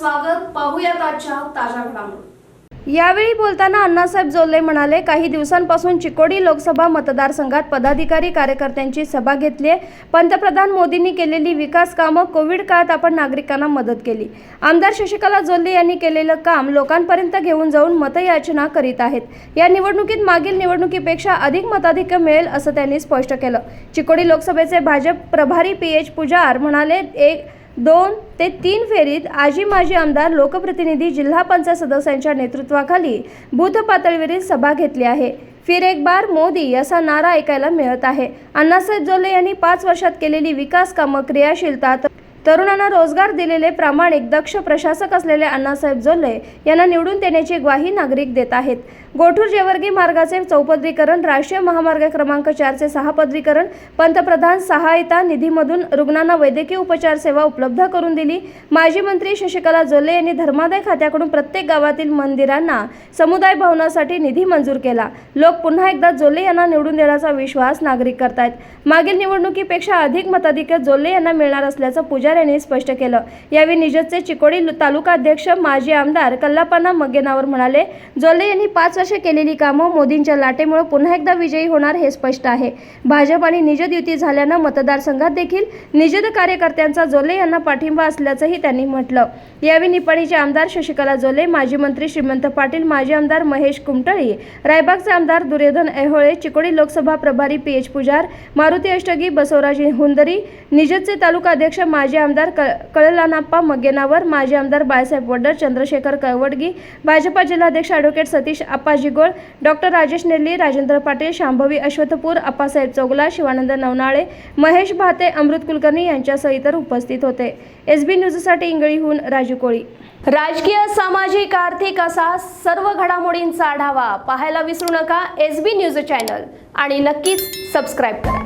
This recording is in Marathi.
स्वागत. पाहूयात आजच्या ताज्या घडामोडी. यावेळी बोलताना अण्णासाहेब जोल्ले म्हणाले काही दिवसांपासून चिकोडी लोकसभा मतदारसंघात पदाधिकारी कार्यकर्त्यांची सभा घेतली आहे. पंतप्रधान मोदींनी केलेली विकास कामं कोविड काळात आपण नागरिकांना मदत केली. आमदार शशिकला जोल्ले यांनी केलेलं काम लोकांपर्यंत घेऊन जाऊन मतयाचना करीत आहेत. या निवडणुकीत मागील निवडणुकीपेक्षा अधिक मताधिक्य मिळेल असं त्यांनी स्पष्ट केलं. चिकोडी लोकसभेचे भाजप प्रभारी पी एच पुजार म्हणाले एक दोन ते तीन फेरीत आजी माजी आमदार लोकप्रतिनिधी जिल्हा पंचायत सदस्यांच्या नेतृत्वाखाली बूथ पातळीवरील सभा घेतली आहे. फिर एक बार मोदी असा नारा ऐकायला मिळत आहे. अण्णासाहेब जोले यांनी पाच वर्षात केलेली विकास कामं क्रियाशीलता तरुणांना रोजगार दिलेले प्रामाणिक दक्ष प्रशासक असलेले अण्णासाहेब जोल्ले यांना निवडून देण्याची ग्वाही नागरिक देत आहेत. गोठूर जेवर्गी मार्गाचे चौपदरीकरण राष्ट्रीय महामार्ग क्रमांक चारचे सहापदरीकरण पंतप्रधान सहायता निधीमधून रुग्णांना वैद्यकीय उपचार सेवा उपलब्ध करून दिली. माजी मंत्री शशिकला जोल्ले यांनी धर्मादाय खात्याकडून प्रत्येक गावातील मंदिरांना समुदाय भवनासाठी निधी मंजूर केला. लोक पुन्हा एकदा जोल्ले यांना निवडून देण्याचा विश्वास नागरिक करतायत. मागील निवडणुकीपेक्षा अधिक मताधिक्य जोल्ले यांना मिळणार असल्याचं पुजार यांनी स्पष्ट केलं. यावेळी निजतचे चिकोडी तालुका अध्यक्ष माजी आमदार कल्लापाना मग्गेनावर म्हणाले जोल्ले यांनी पाच वर्ष केलेली कामं मोदींच्या लाटेमुळे पुन्हा एकदा विजयी होणार हे स्पष्ट आहे. भाजप आणि निजद युती झाल्यानं मतदारसंघात देखील निजद कार्यकर्त्यांचा जोले यांना पाठिंबा असल्याचंही त्यांनी म्हटलं. यावेळी निपाणीचे आमदार शशिकला जोले माजी मंत्री श्रीमंत पाटील माजी आमदार महेश कुमटळी रायबागचे आमदार दुर्योधन ऐहोळे चिकोडी लोकसभा प्रभारी पी एच पुजार मारुती अष्टगी बसवराज हुंदरी निजतचे तालुका अध्यक्ष माजी आमदार क कळलानाप्पा मग्गेनावर माजी आमदार बाळासाहेब वडर चंद्रशेखर कळवडगी भाजपा जिल्हाध्यक्ष ॲडव्होकेट सतीश आप्पाजी गोळ डॉक्टर राजेश नेल्ली राजेंद्र पाटील शांभवी अश्वथपूर अप्पासाहेब चौगला शिवानंद नवनाळे महेश भाते अमृत कुलकर्णी यांच्यासह इतर उपस्थित होते. एस बी न्यूजसाठी इंगळीहून राजू कोळी. राजकीय सामाजिक आर्थिक असा सर्व घडामोडींचा आढावा पाहायला विसरू नका. एस बी न्यूज चॅनल आणि नक्कीच सबस्क्राईब करा.